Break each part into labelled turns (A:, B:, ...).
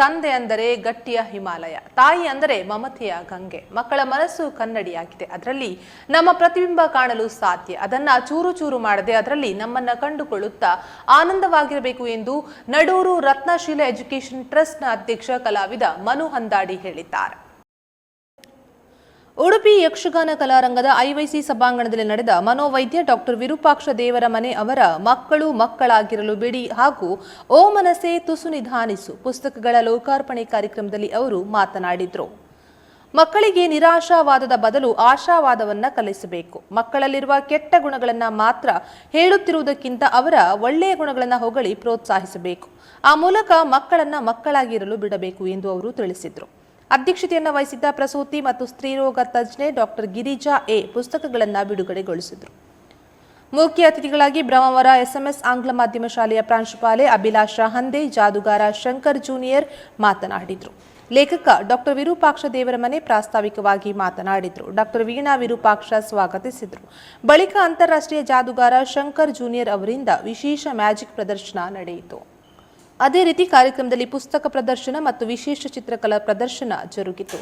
A: ತಂದೆ ಅಂದರೆ ಗಟ್ಟಿಯ ಹಿಮಾಲಯ, ತಾಯಿ ಅಂದರೆ ಮಮತೆಯ ಗಂಗೆ. ಮಕ್ಕಳ ಮನಸ್ಸು ಕನ್ನಡಿಯಾಗಿದೆ. ಅದರಲ್ಲಿ ನಮ್ಮ ಪ್ರತಿಬಿಂಬ ಕಾಣಲು ಸಾಧ್ಯ. ಅದನ್ನ ಚೂರು ಚೂರು ಮಾಡದೆ ಅದರಲ್ಲಿ ನಮ್ಮನ್ನ ಕಂಡುಕೊಳ್ಳುತ್ತಾ ಆನಂದವಾಗಿರಬೇಕು ಎಂದು ನಡೂರು ರತ್ನಶೀಲ ಎಜುಕೇಶನ್ ಟ್ರಸ್ಟ್ನ ಅಧ್ಯಕ್ಷ ಕಲಾವಿದ ಮನು ಹಂದಾಡಿ ಹೇಳಿದ್ದಾರೆ. ಉಡುಪಿ ಯಕ್ಷಗಾನ ಕಲಾರಂಗದ ಐವೈಸಿ ಸಭಾಂಗಣದಲ್ಲಿ ನಡೆದ ಮನೋವೈದ್ಯ ಡಾಕ್ಟರ್ ವಿರೂಪಾಕ್ಷ ದೇವರ ಮನೆ ಅವರ ಮಕ್ಕಳು ಮಕ್ಕಳಾಗಿರಲು ಬಿಡಿ ಹಾಗೂ ಓ ಮನಸೆ ತುಸು ನಿಧಾನಿಸು ಪುಸ್ತಕಗಳ ಲೋಕಾರ್ಪಣೆ ಕಾರ್ಯಕ್ರಮದಲ್ಲಿ ಅವರು ಮಾತನಾಡಿದರು. ಮಕ್ಕಳಿಗೆ ನಿರಾಶಾವಾದದ ಬದಲು ಆಶಾವಾದವನ್ನ ಕಲಿಸಬೇಕು. ಮಕ್ಕಳಲ್ಲಿರುವ ಕೆಟ್ಟ ಗುಣಗಳನ್ನು ಮಾತ್ರ ಹೇಳುತ್ತಿರುವುದಕ್ಕಿಂತ ಅವರ ಒಳ್ಳೆಯ ಗುಣಗಳನ್ನು ಹೊಗಳಿ ಪ್ರೋತ್ಸಾಹಿಸಬೇಕು. ಆ ಮೂಲಕ ಮಕ್ಕಳನ್ನ ಮಕ್ಕಳಾಗಿರಲು ಬಿಡಬೇಕು ಎಂದು ಅವರು ತಿಳಿಸಿದರು. ಅಧ್ಯಕ್ಷತೆಯನ್ನು ವಹಿಸಿದ್ದ ಪ್ರಸೂತಿ ಮತ್ತು ಸ್ತ್ರೀರೋಗ ತಜ್ಞೆ ಡಾಕ್ಟರ್ ಗಿರಿಜಾ ಎ ಪುಸ್ತಕಗಳನ್ನು ಬಿಡುಗಡೆಗೊಳಿಸಿದರು. ಮುಖ್ಯ ಅತಿಥಿಗಳಾಗಿ ಬ್ರಹ್ಮವರ ಎಸ್ಎಂಎಸ್ ಆಂಗ್ಲ ಮಾಧ್ಯಮ ಶಾಲೆಯ ಪ್ರಾಂಶುಪಾಲೆ ಅಭಿಲಾಷಾ ಹಂದೆ, ಜಾದುಗಾರ ಶಂಕರ್ ಜೂನಿಯರ್ ಮಾತನಾಡಿದರು. ಲೇಖಕ ಡಾಕ್ಟರ್ ವಿರೂಪಾಕ್ಷ ದೇವರಮನೆ ಪ್ರಾಸ್ತಾವಿಕವಾಗಿ ಮಾತನಾಡಿದರು. ಡಾಕ್ಟರ್ ವೀಣಾ ವಿರೂಪಾಕ್ಷ ಸ್ವಾಗತಿಸಿದರು. ಬಳಿಕ ಅಂತಾರಾಷ್ಟ್ರೀಯ ಜಾದುಗಾರ ಶಂಕರ್ ಜೂನಿಯರ್ ಅವರಿಂದ ವಿಶೇಷ ಮ್ಯಾಜಿಕ್ ಪ್ರದರ್ಶನ ನಡೆಯಿತು. ಅದೇ ರೀತಿ ಕಾರ್ಯಕ್ರಮದಲ್ಲಿ ಪುಸ್ತಕ ಪ್ರದರ್ಶನ ಮತ್ತು ವಿಶೇಷ ಚಿತ್ರಕಲಾ ಪ್ರದರ್ಶನ ಜರುಗಿತು.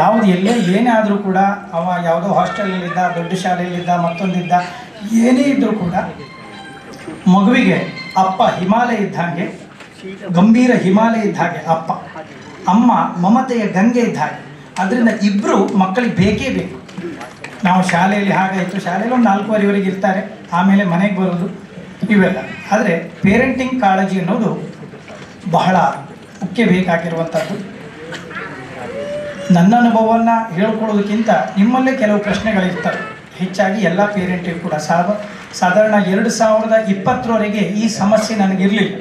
B: ಯಾವುದು ಎಲ್ಲೇ ಏನೇ ಆದರೂ ಕೂಡ ಅವ ಯಾವುದೋ ಹಾಸ್ಟೆಲಲ್ಲಿದ್ದ ದೊಡ್ಡ ಶಾಲೆಯಲ್ಲಿದ್ದ, ಮತ್ತೊಂದಿದ್ದ, ಏನೇ ಇದ್ದರೂ ಕೂಡ ಮಗುವಿಗೆ ಅಪ್ಪ ಹಿಮಾಲಯ ಇದ್ದ ಹಾಗೆ, ಗಂಭೀರ ಹಿಮಾಲಯ ಇದ್ದ ಹಾಗೆ ಅಪ್ಪ, ಅಮ್ಮ ಮಮತೆಯ ಗಂಗೆ ಇದ್ದ ಹಾಗೆ. ಅದರಿಂದ ಇಬ್ಬರು ಮಕ್ಕಳಿಗೆ ಬೇಕೇ ಬೇಕು. ನಾವು ಶಾಲೆಯಲ್ಲಿ ಹಾಗಾಯಿತು, ಶಾಲೆಯಲ್ಲಿ ಒಂದು ನಾಲ್ಕೂವರೆವರೆಗೆ ಇರ್ತಾರೆ, ಆಮೇಲೆ ಮನೆಗೆ ಬರೋದು, ಇವೆಲ್ಲ. ಆದರೆ ಪೇರೆಂಟಿಂಗ್ ಕಾಳಜಿ ಅನ್ನೋದು ಬಹಳ ಮುಖ್ಯ ಬೇಕಾಗಿರುವಂಥದ್ದು. ನನ್ನ ಅನುಭವವನ್ನು ಹೇಳ್ಕೊಳ್ಳೋದಕ್ಕಿಂತ ನಿಮ್ಮಲ್ಲೇ ಕೆಲವು ಪ್ರಶ್ನೆಗಳಿರ್ತವೆ. ಹೆಚ್ಚಾಗಿ ಎಲ್ಲ ಪೇರೆಂಟಿಗೂ ಕೂಡ ಸಾಧ ಸಾಧಾರಣ ಎರಡು ಸಾವಿರದ ಇಪ್ಪತ್ತರವರೆಗೆ ಈ ಸಮಸ್ಯೆ ನನಗಿರಲಿಲ್ಲ.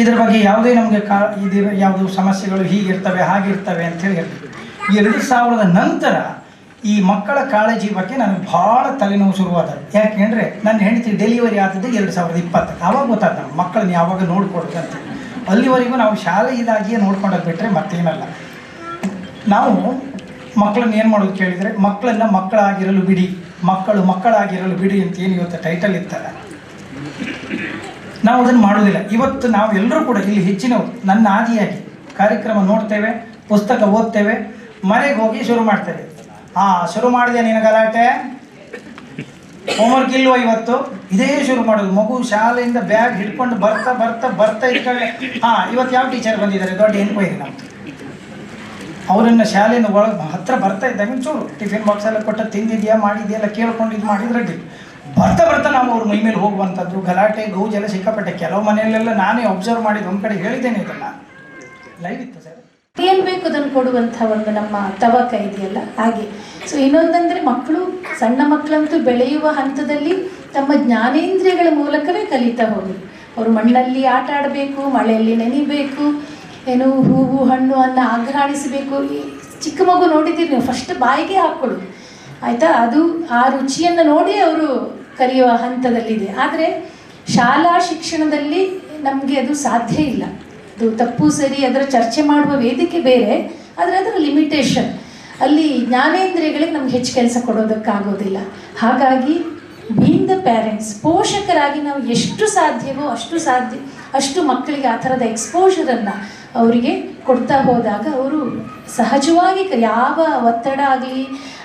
B: ಇದ್ರ ಬಗ್ಗೆ ಯಾವುದೇ ನಮಗೆ ಕಾ ಇದಿರ ಯಾವುದು ಸಮಸ್ಯೆಗಳು ಹೀಗಿರ್ತವೆ, ಹಾಗಿರ್ತವೆ ಅಂತೇಳಿ ಹೇಳಿ ಎರಡು ಸಾವಿರದ ನಂತರ ಈ ಮಕ್ಕಳ ಕಾಳಜಿ ಬಗ್ಗೆ ನನಗೆ ಭಾಳ ತಲೆನೋವು ಶುರುವಾದ ಯಾಕೆಂದರೆ ನನ್ನ ಹೆಂಡತಿ ಡೆಲಿವರಿ ಆದದ್ದು ಎರಡು ಸಾವಿರದ ಇಪ್ಪತ್ತು. ಆವಾಗ ಗೊತ್ತಾಗ್ತದೆ ಮಕ್ಕಳನ್ನ ಯಾವಾಗ ನೋಡ್ಕೊಡ್ತಂತ ಅಂತ. ಅಲ್ಲಿವರೆಗೂ ನಾವು ಶಾಲೆ ಇದಾಗಿಯೇ ನೋಡ್ಕೊಂಡೋಗಿ ಬಿಟ್ಟರೆ ಮತ್ತೇನಲ್ಲ. ನಾವು ಮಕ್ಕಳನ್ನ ಏನು ಮಾಡೋದು ಕೇಳಿದರೆ ಮಕ್ಕಳನ್ನ ಮಕ್ಕಳಾಗಿರಲು ಬಿಡಿ, ಮಕ್ಕಳು ಮಕ್ಕಳಾಗಿರಲು ಬಿಡಿ ಅಂತ ಏನು ಇವತ್ತು ಟೈಟಲ್ ಇರ್ತಾರೆ ನಾವು ಅದನ್ನು ಮಾಡೋದಿಲ್ಲ. ಇವತ್ತು ನಾವು ಎಲ್ಲರೂ ಕೂಡ ಇಲ್ಲಿ ಹೆಚ್ಚಿನವರು ನನ್ನ ಆದಿಯಾಗಿ ಕಾರ್ಯಕ್ರಮ ನೋಡ್ತೇವೆ, ಪುಸ್ತಕ ಓದ್ತೇವೆ, ಮನೆಗೆ ಹೋಗಿ ಶುರು ಮಾಡ್ತೇವೆ. ಆ, ಶುರು ಮಾಡಿದೆ ನಿನ್ನ ಗಲಾಟೆ ಹೋಮ್ವರ್ಕ್ ಇಲ್ವ ಇವತ್ತು? ಇದೇ ಶುರು ಮಾಡೋದು. ಮಗು ಶಾಲೆಯಿಂದ ಬ್ಯಾಗ್ ಹಿಡ್ಕೊಂಡು ಬರ್ತಾ ಬರ್ತಾ ಬರ್ತಾ ಇಟ್ಕೊಳ್ಳೆ ಹಾ, ಇವತ್ತು ಯಾವ ಟೀಚರ್ ಬಂದಿದ್ದಾರೆ? ದೊಡ್ಡ ಎನ್ಕ್ವೈರಿ ನಾವು ಅವರನ್ನು ಶಾಲೆಯಿಂದ ಒಳಗೆ ಹತ್ರ ಬರ್ತಾ ಇದ್ದಾಗ ಚೂರು ಟಿಫಿನ್ ಬಾಕ್ಸ್ ಎಲ್ಲ ಕೊಟ್ಟು, ತಿಂದಿದ್ಯಾ, ಮಾಡಿದ್ಯಾ? ಎಲ್ಲ ಕೇಳ್ಕೊಂಡು ಇದು ಮಾಡಿದ್ರೆ ಬರ್ತಾ ಬರ್ತಾ ನಾವು ಅವ್ರ ಮೈ ಮೇಲೆ ಹೋಗುವಂಥದ್ದು, ಗಲಾಟೆ ಗೌಜೆಲ್ಲ ಸಿಕ್ಕಾಪಟ್ಟೆ. ಕೆಲವು ಮನೆಯಲ್ಲೆಲ್ಲ ನಾನೇ ಅಬ್ಸರ್ವ್ ಮಾಡಿದ್ದು. ಒಂದು ಕಡೆ ಹೇಳಿದ್ದೇನೆ ಇದನ್ನು. ಲೈವ್ ಇತ್ತು.
C: ಏನು ಬೇಕು ಅದನ್ನು ಕೊಡುವಂಥ ಒಂದು ನಮ್ಮ ತವಕ ಇದೆಯಲ್ಲ, ಹಾಗೆ. ಸೊ ಇನ್ನೊಂದಂದರೆ ಮಕ್ಕಳು, ಸಣ್ಣ ಮಕ್ಕಳಂತೂ ಬೆಳೆಯುವ ಹಂತದಲ್ಲಿ ತಮ್ಮ ಜ್ಞಾನೇಂದ್ರಿಯಗಳ ಮೂಲಕವೇ ಕಲಿತಾ ಹೋಗಿ. ಅವರು ಮಣ್ಣಲ್ಲಿ ಆಟ ಆಡಬೇಕು, ಮಳೆಯಲ್ಲಿ ನೆನಿಬೇಕು, ಏನು ಹೂವು, ಹಣ್ಣು ಅನ್ನ ಆಗ್ರಹಣಿಸಬೇಕು ಚಿಕ್ಕ ಮಗು ನೋಡಿದ್ದೀರಿ ನೀವು ಫಸ್ಟ್ ಬಾಯಿಗೆ ಹಾಕ್ಕೊಳ್ಳೋದು ಆಯಿತಾ? ಅದು ಆ ರುಚಿಯನ್ನು ನೋಡಿ ಅವರು ಕಲಿಯುವ ಹಂತದಲ್ಲಿದೆ. ಆದರೆ ಶಾಲಾ ಶಿಕ್ಷಣದಲ್ಲಿ ನಮಗೆ ಅದು ಸಾಧ್ಯ ಇಲ್ಲ. ಅದು ತಪ್ಪು, ಸರಿ, ಅದರ ಚರ್ಚೆ ಮಾಡುವ ವೇದಿಕೆ ಬೇರೆ, ಆದರೆ ಅದರ ಲಿಮಿಟೇಷನ್ ಅಲ್ಲಿ ಜ್ಞಾನೇಂದ್ರಿಯಗಳಿಗೆ ನಮ್ಗೆ ಹೆಚ್ಚು ಕೆಲಸ ಕೊಡೋದಕ್ಕಾಗೋದಿಲ್ಲ. ಹಾಗಾಗಿ ಬೀಂಗ್ ದ ಪ್ಯಾರೆಂಟ್ಸ್ ಪೋಷಕರಾಗಿ ನಾವು ಎಷ್ಟು ಸಾಧ್ಯವೋ ಅಷ್ಟು ಸಾಧ್ಯ, ಅಷ್ಟು ಮಕ್ಕಳಿಗೆ ಆ ಥರದ ಎಕ್ಸ್ಪೋಷರನ್ನು ಅವರಿಗೆ ಕೊಡ್ತಾ ಹೋದಾಗ ಅವರು ಸಹಜವಾಗಿ ಯಾವ ಒತ್ತಡ ಆಗಲಿ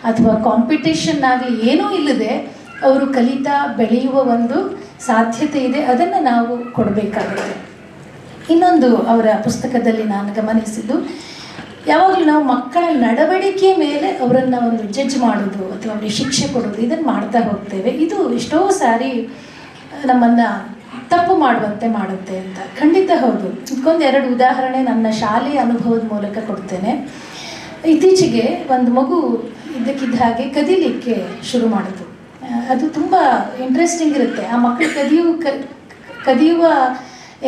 C: ಅಥವಾ ಕಾಂಪಿಟೇಷನ್ ಆಗಲಿ ಏನೂ ಇಲ್ಲದೆ ಅವರು ಕಲಿತಾ ಬೆಳೆಯುವ ಒಂದು ಸಾಧ್ಯತೆ ಇದೆ, ಅದನ್ನು ನಾವು ಕೊಡಬೇಕಾಗುತ್ತೆ. ಇನ್ನೊಂದು ಅವರ ಪುಸ್ತಕದಲ್ಲಿ ನಾನು ಗಮನಿಸಿದ್ದು, ಯಾವಾಗಲೂ ನಾವು ಮಕ್ಕಳ ನಡವಳಿಕೆ ಮೇಲೆ ಅವರನ್ನು ಒಂದು ಜಡ್ಜ್ ಮಾಡೋದು ಅಥವಾ ಅವರಿಗೆ ಶಿಕ್ಷೆ ಕೊಡೋದು, ಇದನ್ನು ಮಾಡ್ತಾ ಹೋಗ್ತೇವೆ. ಇದು ಎಷ್ಟೋ ಸಾರಿ ನಮ್ಮನ್ನು ತಪ್ಪು ಮಾಡುವಂತೆ ಮಾಡುತ್ತೆ ಅಂತ. ಖಂಡಿತ ಹೌದು. ಇದಕ್ಕೊಂದು ಎರಡು ಉದಾಹರಣೆ ನನ್ನ ಶಾಲೆಯ ಅನುಭವದ ಮೂಲಕ ಕೊಡ್ತೇನೆ. ಇತ್ತೀಚೆಗೆ ಒಂದು ಮಗು ಇದ್ದಕ್ಕಿದ್ದ ಹಾಗೆ ಕದೀಲಿಕ್ಕೆ ಶುರು ಮಾಡಿತು ಅದು ತುಂಬ ಇಂಟ್ರೆಸ್ಟಿಂಗ್ ಇರುತ್ತೆ. ಆ ಮಕ್ಕಳು ಕದಿಯು ಕದಿಯುವ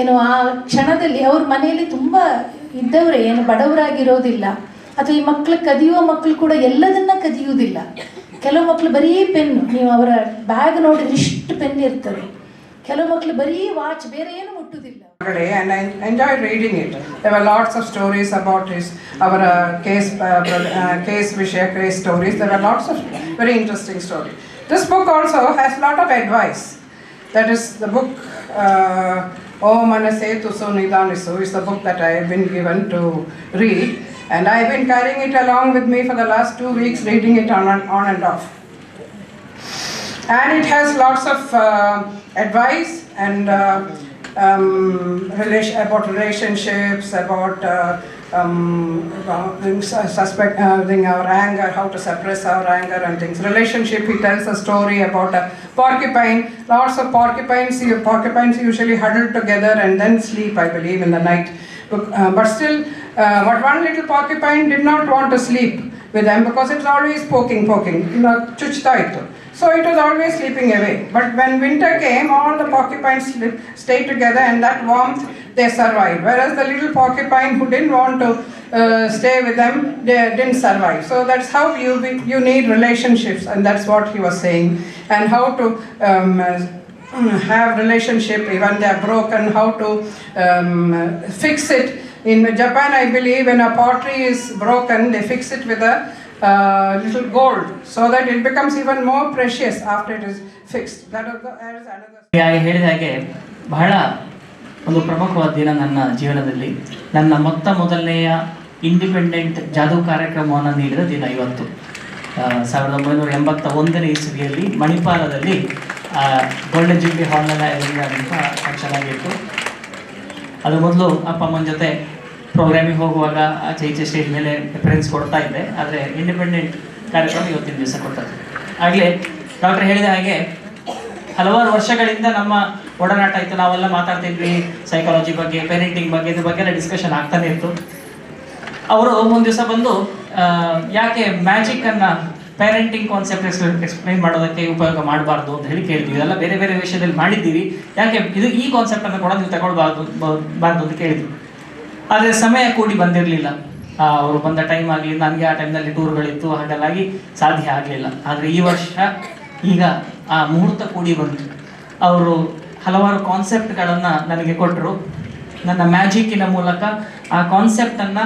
C: ಏನು ಆ ಕ್ಷಣದಲ್ಲಿ ಅವ್ರ ಮನೆಯಲ್ಲಿ ತುಂಬ ಇದ್ದವರೇ, ಏನು ಬಡವರಾಗಿರೋದಿಲ್ಲ. ಅಥವಾ ಈ ಮಕ್ಕಳು ಕದಿಯುವ ಮಕ್ಕಳು ಕೂಡ ಎಲ್ಲದನ್ನ ಕದಿಯುವುದಿಲ್ಲ. ಕೆಲವು ಮಕ್ಕಳು ಬರೀ ಪೆನ್, ನೀವು ಅವರ ಬ್ಯಾಗ್ ನೋಡಿದ್ರೆ ಇಷ್ಟು ಪೆನ್ ಇರ್ತದೆ. ಕೆಲವು ಮಕ್ಕಳು ಬರೀ ವಾಚ್ ಬೇರೆ ಏನು
D: ಮುಟ್ಟುದಿಲ್ಲ enjoy reading it lots of stories about is ಅವರ ಕೇಸ್ ಕೇಸ್ ವಿಷಯ case stories lots of very interesting story this book also has lot of advice that is the book Om Manase Tusu Nidanisu is the book that I have been given to read, and I have been carrying it along with me for the last two weeks, reading it on and on and off. And it has lots of uh, advice and uh, um, relation, about relationships, about uh, um, things, uh, suspect, uh, our anger, how to suppress our anger and things. Relationship, he tells a story about a porcupine. Lots of porcupines, porcupines usually huddle together and then sleep, I believe, in the night. But, uh, but still, uh, but one little porcupine did not want to sleep with them because it's always poking, poking, you know. So it was always sleeping away. But when winter came, all the porcupines stayed together and that warmth they survived. Whereas the little porcupine who didn't want to uh, stay with them, they didn't survive. So that's how you, you need relationships and that's what he was saying. And how to um, uh, have relationship even they are broken, how to um, fix it. In Japan, I believe when a pottery is broken, they fix it with a uh, little gold so that it becomes even more precious after it is fixed. That is another.
E: ಹೇಳಿದ ಹಾಗೆ ಬಹಳ ಒಂದು ಪ್ರಮುಖವಾದ ದಿನ ನನ್ನ ಜೀವನದಲ್ಲಿ ನನ್ನ ಮೊತ್ತ ಮೊದಲನೆಯ ಇಂಡಿಪೆಂಡೆಂಟ್ ಜಾದೂ ಕಾರ್ಯಕ್ರಮವನ್ನು ನೀಡಿದ ದಿನ ಇವತ್ತು ಸಾವಿರದ ಒಂಬೈನೂರ ಎಂಬತ್ತ ಒಂದನೇ ಇಸವಿಯಲ್ಲಿ ಮಣಿಪಾಲದಲ್ಲಿ ಗೋಲ್ಡನ್ ಜೂಬ್ಲಿ ಹಾಲ್ನಲ್ಲಿ ಅಂತ ಫಂಕ್ಷನ್ ಆಗಿತ್ತು ಅದು ಮೊದಲು ಅಪ್ಪ ಅಮ್ಮನ ಜೊತೆ ಪ್ರೋಗ್ರಾಮಿಗೆ ಹೋಗುವಾಗ ಈಚೆ ಸ್ಟೇಜ್ ಮೇಲೆ ಪ್ರಿಫರೆನ್ಸ್ ಕೊಡ್ತಾ ಇದ್ದೆ. ಆದರೆ ಇಂಡಿಪೆಂಡೆಂಟ್ ಕಾರ್ಯಕ್ರಮ ಇವತ್ತಿನ ದಿವಸ ಕೊಟ್ಟದ್ದು ಆಗಲೇ ಡಾಕ್ಟರ್ ಹೇಳಿದ ಹಾಗೆ ಹಲವಾರು ವರ್ಷಗಳಿಂದ ನಮ್ಮ ಒಡನಾಟ ಇತ್ತು. ನಾವೆಲ್ಲ ಮಾತಾಡ್ತಿದ್ವಿ ಸೈಕಾಲಜಿ ಬಗ್ಗೆ ಪೇರೆಂಟಿಂಗ್ ಬಗ್ಗೆ, ಇದ್ರ ಬಗ್ಗೆ ಎಲ್ಲ ಡಿಸ್ಕಷನ್ ಆಗ್ತಾನೆ ಇತ್ತು. ಅವರು ಒಂದು ದಿವಸ ಬಂದು ಯಾಕೆ ಮ್ಯಾಜಿಕ್ ಅನ್ನ ಪೇರೆಂಟಿಂಗ್ ಕಾನ್ಸೆಪ್ಟ್ ಎಕ್ಸ್ಪ್ಲೈನ್ ಮಾಡೋದಕ್ಕೆ ಉಪಯೋಗ ಮಾಡಬಾರ್ದು ಅಂತ ಹೇಳಿ ಕೇಳಿದ್ವಿ ಇದೆಲ್ಲ ಬೇರೆ ಬೇರೆ ವಿಷಯದಲ್ಲಿ ಮಾಡಿದ್ದೀವಿ. ಯಾಕೆ ಇದು ಈ ಕಾನ್ಸೆಪ್ಟ್ ಅನ್ನು ಕೂಡ ನೀವು ತಗೊಳ್ಬಾರ್ದು ಬಾರ್ದು ಅಂತ ಕೇಳಿದ್ವಿ ಆದರೆ ಸಮಯ ಕೂಡಿ ಬಂದಿರಲಿಲ್ಲ. ಅವರು ಬಂದ ಟೈಮ್ ಆಗಲಿ, ನನಗೆ ಆ ಟೈಮ್ನಲ್ಲಿ ಟೂರ್ಗಳಿತ್ತು ಹಾಗೆಲ್ಲಾಗಿ ಸಾಧ್ಯ ಆಗಲಿಲ್ಲ. ಆದರೆ ಈ ವರ್ಷ ಈಗ ಆ ಮುಹೂರ್ತ ಕೂಡಿ ಬಂತು. ಅವರು ಹಲವಾರು ಕಾನ್ಸೆಪ್ಟ್ಗಳನ್ನು ನನಗೆ ಕೊಟ್ಟರು ನನ್ನ ಮ್ಯಾಜಿಕ್ಕಿನ ಮೂಲಕ ಆ ಕಾನ್ಸೆಪ್ಟನ್ನು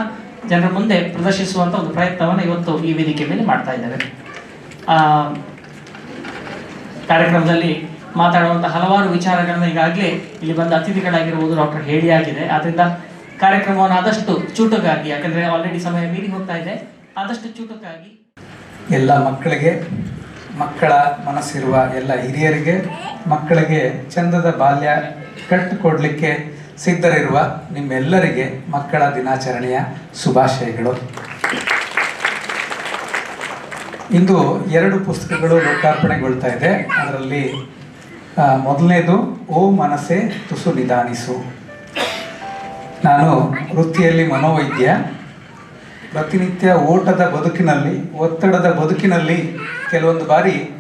E: ಜನರ ಮುಂದೆ ಪ್ರದರ್ಶಿಸುವಂಥ ಒಂದು ಪ್ರಯತ್ನವನ್ನು ಇವತ್ತು ಈ ವೇದಿಕೆ ಮೇಲೆ ಮಾಡ್ತಾ ಇದ್ದಾರೆ ಕಾರ್ಯಕ್ರಮದಲ್ಲಿ ಮಾತಾಡುವಂಥ ಹಲವಾರು ವಿಚಾರಗಳನ್ನ ಈಗಾಗಲೇ ಇಲ್ಲಿ ಬಂದ ಅತಿಥಿಗಳಾಗಿರುವುದು ಡಾಕ್ಟರ್ ಹೇಳಿ ಆಗಿದೆ. ಆದ್ದರಿಂದ ಕಾರ್ಯಕ್ರಮವನ್ನು ಆದಷ್ಟು ಚೂಟಕ್ಕಾಗಿ, ಯಾಕಂದ್ರೆ ಆಲ್ರೆಡಿ ಸಮಯ ಮೀರಿ ಹೋಗ್ತಾ ಇದೆ, ಆದಷ್ಟು ಚೂಟಕ್ಕಾಗಿ.
F: ಎಲ್ಲ ಮಕ್ಕಳಿಗೆ, ಮಕ್ಕಳ ಮನಸ್ಸಿರುವ ಎಲ್ಲ ಹಿರಿಯರಿಗೆ, ಮಕ್ಕಳಿಗೆ ಚಂದದ ಬಾಲ್ಯ ಕಟ್ಟಿಕೊಡ್ಲಿಕ್ಕೆ ಸಿದ್ಧರಿರುವ ನಿಮ್ಮೆಲ್ಲರಿಗೆ ಮಕ್ಕಳ ದಿನಾಚರಣೆಯ ಶುಭಾಶಯಗಳು. ಇಂದು ಎರಡು ಪುಸ್ತಕಗಳು ಲೋಕಾರ್ಪಣೆಗೊಳ್ತಾ ಇದೆ. ಅದರಲ್ಲಿ ಮೊದಲನೇದು, ಓ ಮನಸ್ಸೆ ತುಸು ನಿಧಾನಿಸು. ನಾನು ವೃತ್ತಿಯಲ್ಲಿ ಮನೋವೈದ್ಯ, ಪ್ರತಿನಿತ್ಯ ಓಟದ ಬದುಕಿನಲ್ಲಿ, ಒತ್ತಡದ ಬದುಕಿನಲ್ಲಿ ಕೆಲವೊಂದು ಬಾರಿ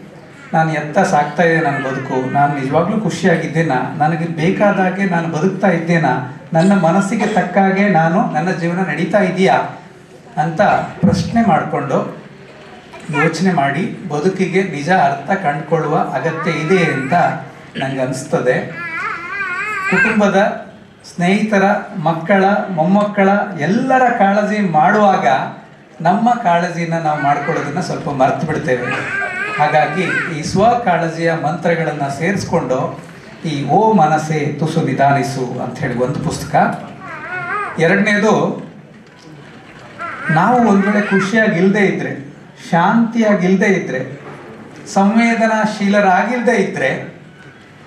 F: ನಾನು ಎತ್ತ ಸಾಕ್ತಾ ಇದೆ ನನ್ನ ಬದುಕು. ನಾನು ನಿಜವಾಗ್ಲೂ ಖುಷಿಯಾಗಿದ್ದೇನಾ? ನನಗೆ ಬೇಕಾದಾಗೆ ನಾನು ಬದುಕ್ತಾ ಇದ್ದೇನಾ? ನನ್ನ ಮನಸ್ಸಿಗೆ ತಕ್ಕ ಹಾಗೆ ನಾನು ನನ್ನ ಜೀವನ ನಡೀತಾ ಇದೆಯಾ? ಅಂತ ಪ್ರಶ್ನೆ ಮಾಡಿಕೊಂಡು ಯೋಚನೆ ಮಾಡಿ ಬದುಕಿಗೆ ನಿಜ ಅರ್ಥ ಕಂಡುಕೊಳ್ಳುವ ಅಗತ್ಯ ಇದೆ ಅಂತ ನನಗೆ ಅನಿಸ್ತದೆ ಕುಟುಂಬದ ಸ್ನೇಹಿತರ, ಮಕ್ಕಳ, ಮೊಮ್ಮಕ್ಕಳ ಎಲ್ಲರ ಕಾಳಜಿ ಮಾಡುವಾಗ ನಮ್ಮ ಕಾಳಜಿನ ನಾವು ಮಾಡ್ಕೊಳ್ಳೋದನ್ನು ಸ್ವಲ್ಪ ಮರೆತು ಬಿಡ್ತೇವೆ. ಹಾಗಾಗಿ ಈ ಸ್ವ ಕಾಳಜಿಯ ಮಂತ್ರಗಳನ್ನು ಸೇರಿಸ್ಕೊಂಡು ಈ ಓ ಮನಸೆ ತುಸು ನಿಧಾನಿಸು ಅಂತ ಹೇಳಿ ಒಂದು ಪುಸ್ತಕ. ಎರಡನೇದು, ನಾವು ಒಂದು ವೇಳೆ ಖುಷಿಯಾಗಿಲ್ಲದೆ ಇದ್ರೆ ಶಾಂತಿಯಾಗಿಲ್ಲದೆ ಇದ್ರೆ ಸಂವೇದನಾಶೀಲರಾಗಿಲ್ಲದೆ ಇದ್ರೆ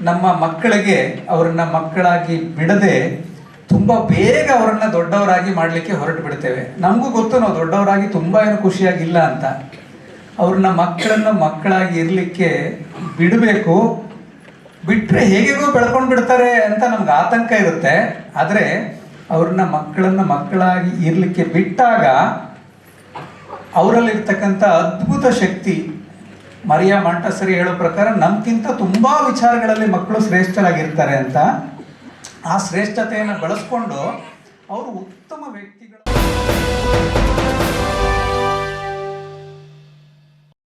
F: ನಮ್ಮ ಮಕ್ಕಳಿಗೆ ಅವರನ್ನ ಮಕ್ಕಳಾಗಿ ಬಿಡದೆ ತುಂಬ ಬೇಗ ಅವರನ್ನ ದೊಡ್ಡವರಾಗಿ ಮಾಡಲಿಕ್ಕೆ ಹೊರಟು ಬಿಡ್ತೇವೆ. ನಮಗೂ ಗೊತ್ತು ನಾವು ದೊಡ್ಡವರಾಗಿ ತುಂಬ ಏನು ಖುಷಿಯಾಗಿಲ್ಲ ಅಂತ. ಅವ್ರನ್ನ ಮಕ್ಕಳನ್ನ ಮಕ್ಕಳಾಗಿ ಇರಲಿಕ್ಕೆ ಬಿಡಬೇಕು. ಬಿಟ್ಟರೆ ಹೇಗೆಗೋ ಬೆಳ್ಕೊಂಡು ಬಿಡ್ತಾರೆ ಅಂತ ನಮ್ಗೆ ಆತಂಕ ಇರುತ್ತೆ. ಆದರೆ ಅವ್ರನ್ನ ಮಕ್ಕಳನ್ನ ಮಕ್ಕಳಾಗಿ ಇರಲಿಕ್ಕೆ ಬಿಟ್ಟಾಗ ಅವರಲ್ಲಿರ್ತಕ್ಕಂಥ ಅದ್ಭುತ ಶಕ್ತಿ ಮರಿಯಾ ಮಂಟಸರಿ ಹೇಳೋ ಪ್ರಕಾರ ನಮ್ಗಿಂತ ತುಂಬಾ ವಿಚಾರಗಳಲ್ಲಿ ಮಕ್ಕಳು ಶ್ರೇಷ್ಠರಾಗಿರ್ತಾರೆ ಅಂತ. ಆ ಶ್ರೇಷ್ಠತೆಯನ್ನು ಬಳಸ್ಕೊಂಡು ಅವರು ಉತ್ತಮ ವ್ಯಕ್ತಿಗಳು